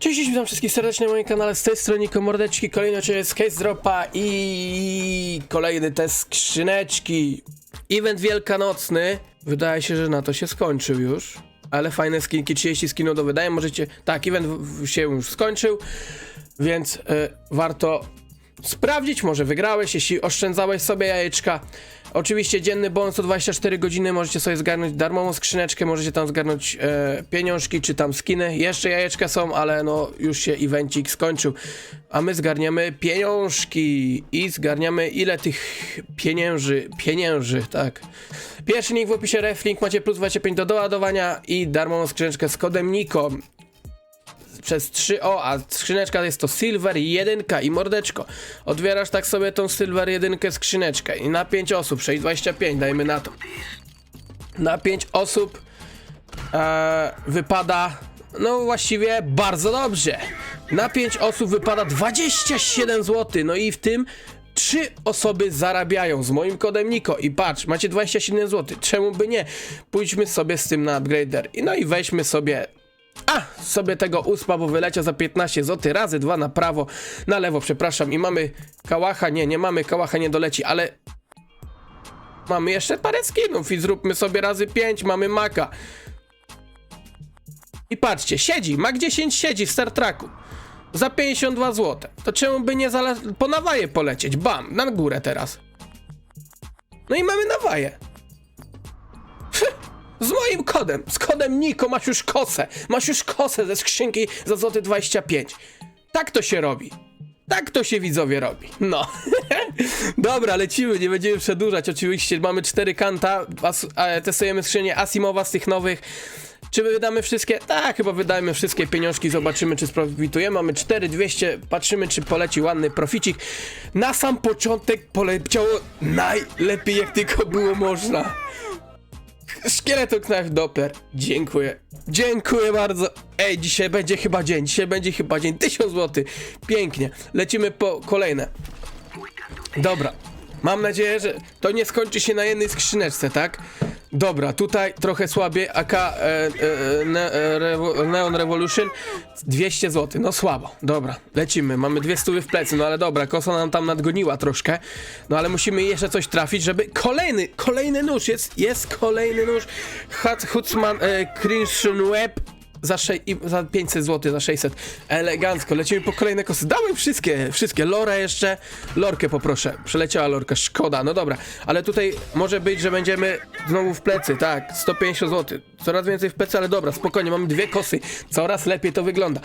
Cześć, witam wszystkich serdecznie na moim kanale, z tej strony Niko Mordeczki, kolejny odcinek jest Case Dropa i kolejny test skrzyneczki. Event wielkanocny, wydaje się, że na to się skończył już, ale fajne skinki, 30 skinów do wydania, możecie, tak, event się już skończył, więc e, warto sprawdzić, może wygrałeś, jeśli oszczędzałeś sobie jajeczka. Oczywiście dzienny bonus to 24 godziny, możecie sobie zgarnąć darmową skrzyneczkę, możecie tam zgarnąć e, pieniążki czy tam skiny. Jeszcze jajeczka są, ale no już się evencik skończył. A my zgarniamy pieniążki i zgarniamy ile tych pienięży, pienięży, tak. Pierwszy link w opisie ref, link macie plus 25 do doładowania i darmową skrzyneczkę z kodem NIKO przez 3O, a skrzyneczka jest to Silver 1 i mordeczko. Otwierasz tak sobie tą Silver 1 skrzyneczkę i na 5 osób, 6,25 dajmy na to. Na 5 osób e, wypada, no właściwie bardzo dobrze. Na 5 osób wypada 27 zł, no i w tym 3 osoby zarabiają z moim kodem Niko i patrz, macie 27 zł, czemu by nie? Pójdźmy sobie z tym na upgrader i no i weźmy sobie a, sobie tego uspa, bo wyleciał za 15 zł, razy dwa na prawo, na lewo, przepraszam. I mamy kałacha, nie, nie mamy kałacha, nie doleci, ale mamy jeszcze parę skinów i zróbmy sobie razy 5, mamy maka. I patrzcie, siedzi, Mak 10 siedzi w Star Treku. Za 52 zł. To czemu by nie zale- po nawaje polecieć? Bam, na górę teraz. No i mamy nawaje. Z moim kodem, z kodem Niko masz już kosę. Masz już kosę ze skrzynki za złoty 25. Tak to się robi. Tak to się widzowie robi. No. Dobra, lecimy, nie będziemy przedłużać. Oczywiście mamy cztery kanta, as, e, testujemy skrzynię Asimowa z tych nowych. Czy my wydamy wszystkie? Tak, chyba wydajemy wszystkie pieniążki, zobaczymy czy sprofitujemy. Mamy 4200, patrzymy czy poleci ładny proficik. Na sam początek poleciało najlepiej jak tylko było można. Szkieleton Knife Doppler. Dziękuję. Dziękuję bardzo. Ej, dzisiaj będzie chyba dzień. Dzisiaj będzie chyba dzień. 1000 zł. Pięknie. Lecimy po kolejne. Dobra. Mam nadzieję, że to nie skończy się na jednej skrzyneczce, tak? Dobra, tutaj trochę słabiej. AK e, e, ne, e, Neon Revolution 200 zł. No słabo. Dobra, lecimy. Mamy dwie stówy w plecy, no ale dobra, kosa nam tam nadgoniła troszkę. No ale musimy jeszcze coś trafić, żeby. Kolejny, kolejny nóż. Jest, jest kolejny nóż. Hut, Hutzman e, Crimson Web za, za 500 zł, za 600. Elegancko, lecimy po kolejne kosy. Dawaj wszystkie, wszystkie. Lorę jeszcze. Lorkę poproszę. Przeleciała lorka, szkoda. No dobra, ale tutaj może być, że będziemy znowu w plecy. Tak, 150 zł. Coraz więcej w plecy, ale dobra, spokojnie, mamy dwie kosy. Coraz lepiej to wygląda.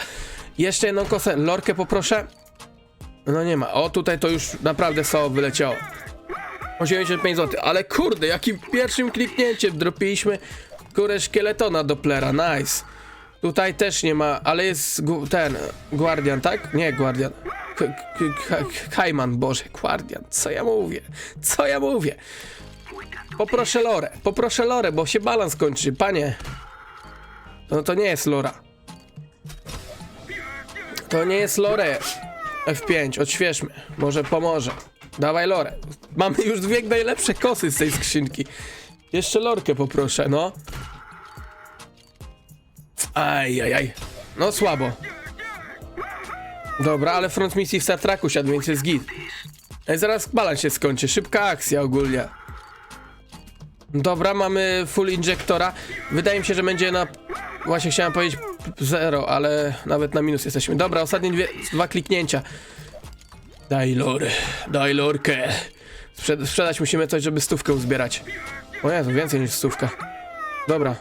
Jeszcze jedną kosę. Lorkę poproszę. No nie ma. O, tutaj to już naprawdę słabo wyleciało. 85 zł, ale kurde, jakim pierwszym kliknięciem dropiliśmy kurę szkieletona Dopplera, nice. Tutaj też nie ma, ale jest ten, Guardian, tak? Nie, Guardian. Kajman, Boże, Guardian, co ja mówię? Co ja mówię? Poproszę Lorę, poproszę Lorę, bo się balans kończy, panie. No to nie jest Lora. To nie jest Lore. F5, odświeżmy. Może pomoże. Dawaj Lorę. Mamy już dwie najlepsze kosy z tej skrzynki. Jeszcze Lorkę poproszę, no. Aj, aj, aj. No słabo. Dobra, ale front misji w Satraku siadł, więc jest git. Ej, zaraz balans się skończy. Szybka akcja ogólnie. Dobra, mamy full injektora. Wydaje mi się, że będzie na... Właśnie chciałem powiedzieć zero, ale nawet na minus jesteśmy. Dobra, ostatnie dwie, dwa kliknięcia. Daj lorę, daj lorkę. Sprzed sprzedać musimy coś, żeby stówkę uzbierać. O Jezu, więcej niż stówka. Dobra.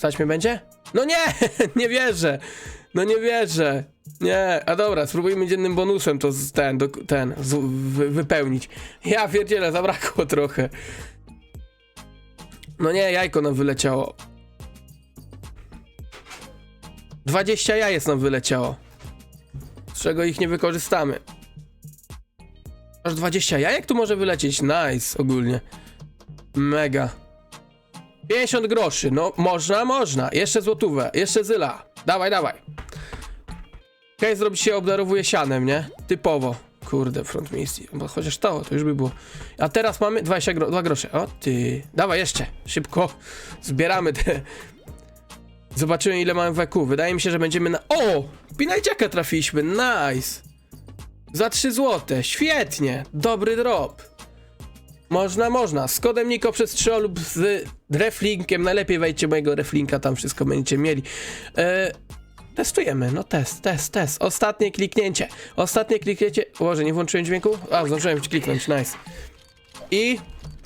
Stać mnie będzie? No nie, nie wierzę. No nie wierzę. Nie, a dobra, spróbujmy dziennym bonusem to z, ten, do, ten, z, wy, wypełnić. Ja pierdzielę, zabrakło trochę. No nie, jajko nam wyleciało. 20 jajec nam wyleciało. Z czego ich nie wykorzystamy. Aż 20 jajek tu może wylecieć. Nice, ogólnie. Mega. 50 groszy, no można, można. Jeszcze złotówę, jeszcze zyla. Dawaj, dawaj. Case zrobić się obdarowuje sianem, nie? Typowo. Kurde, front misji. Bo chociaż to, to już by było. A teraz mamy 20 gro 2 grosze. O ty. Dawaj jeszcze. Szybko. Zbieramy te Zobaczymy ile mamy WQ. Wydaje mi się, że będziemy na... O! Pinajdziaka trafiliśmy, nice! Za 3 złote, świetnie! Dobry drop. Można, można. Z kodem Niko przez 3 lub z reflinkiem. Najlepiej wejdźcie mojego reflinka, tam wszystko będziecie mieli. E, testujemy, no test, test, test. Ostatnie kliknięcie. Ostatnie kliknięcie. Boże, nie włączyłem dźwięku? A, zdążyłem kliknąć, nice. I...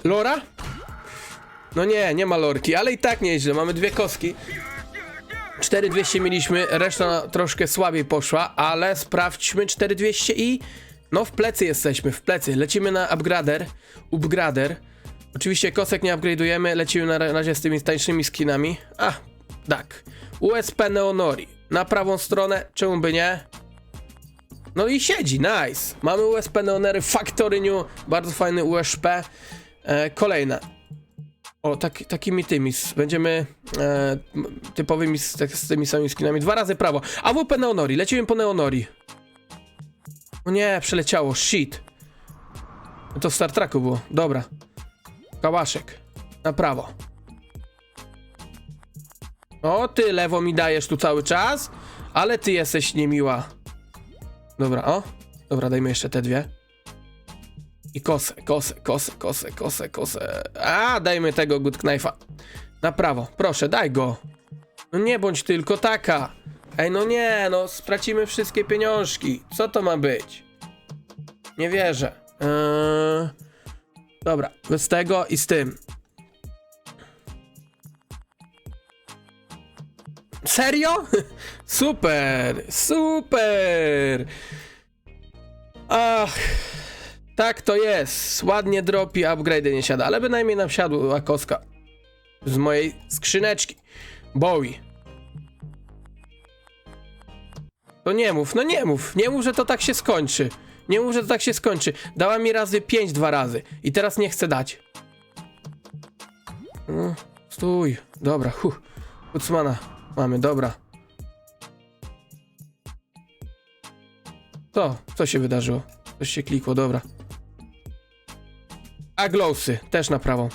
Lora? No nie, nie ma lorki, ale i tak nieźle. Mamy dwie kostki. 4200 mieliśmy, reszta troszkę słabiej poszła, ale sprawdźmy 4200 i no w plecy jesteśmy, w plecy. Lecimy na upgrader, upgrader. Oczywiście kosek nie upgrade'ujemy, lecimy na razie z tymi tańszymi skinami. A, tak. USP Neonori. Na prawą stronę, czemu by nie? No i siedzi, nice. Mamy USP Neonery Factory New, bardzo fajny USP. E, kolejne. O, tak, takimi tymi. Będziemy e, typowymi z, tak, z tymi samymi skinami. Dwa razy prawo. AWP Neonori. Lecimy po Neonori. O nie, przeleciało. Shit. To w Star Treku było. Dobra. Kałaszek. Na prawo. O, ty lewo mi dajesz tu cały czas, ale ty jesteś niemiła. Dobra, o. Dobra, dajmy jeszcze te dwie. I kosę, kosę, kosę, kosę, kosę, kosę. A, dajmy tego good knife'a. Na prawo, proszę, daj go. No nie bądź tylko taka. Ej, no nie, no stracimy wszystkie pieniążki. Co to ma być? Nie wierzę. Eee... Dobra, z tego i z tym. Serio? Super, super. Ach, tak to jest. Ładnie dropi, upgrade nie siada, ale bynajmniej nam siadła koska z mojej skrzyneczki. Bowie. To nie mów, no nie mów, nie mów, że to tak się skończy. Nie mów, że to tak się skończy. Dała mi razy 5 dwa razy i teraz nie chce dać. No, stój. Dobra, huh. Ucmana mamy, dobra. Co? Co się wydarzyło? Coś się klikło, dobra. A glowsy, też na prawą.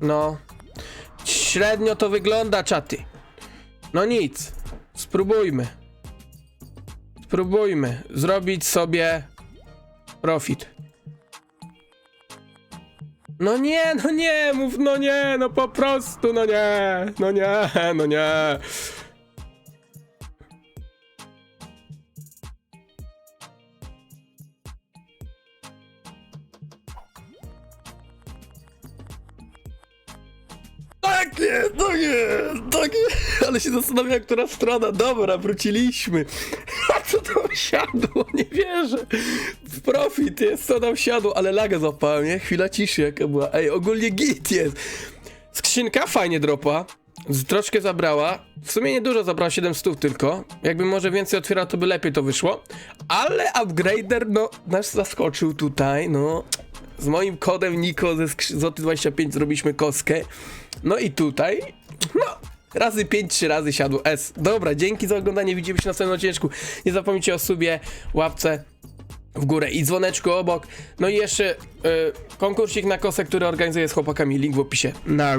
No. Średnio to wygląda, czaty. No nic. Spróbujmy. Spróbujmy zrobić sobie profit. No nie, no nie, mów, no nie, no po prostu, no nie, no nie, no nie. Tak jest, tak jest, tak. Ale się zastanawiam, która strona. Dobra, wróciliśmy. A co tam siadło? Nie wierzę. Profit jest, co tam siadło, ale lagę złapałem, nie? Chwila ciszy jaka była. Ej, ogólnie git jest. Skrzynka fajnie dropa. Z- Troszkę zabrała. W sumie niedużo zabrała, 7 stów tylko. Jakby może więcej otwierał, to by lepiej to wyszło. Ale upgrader, no, nas zaskoczył tutaj, no. Z moim kodem Niko ze skrzy- Zoty 25 zrobiliśmy koskę. No i tutaj, no, razy 5, 3 razy siadło S. Dobra, dzięki za oglądanie, widzimy się na następnym odcinku. Nie zapomnijcie o subie, łapce w górę i dzwoneczku obok. No i jeszcze y, konkursik na kosę, który organizuję z chłopakami, link w opisie. Na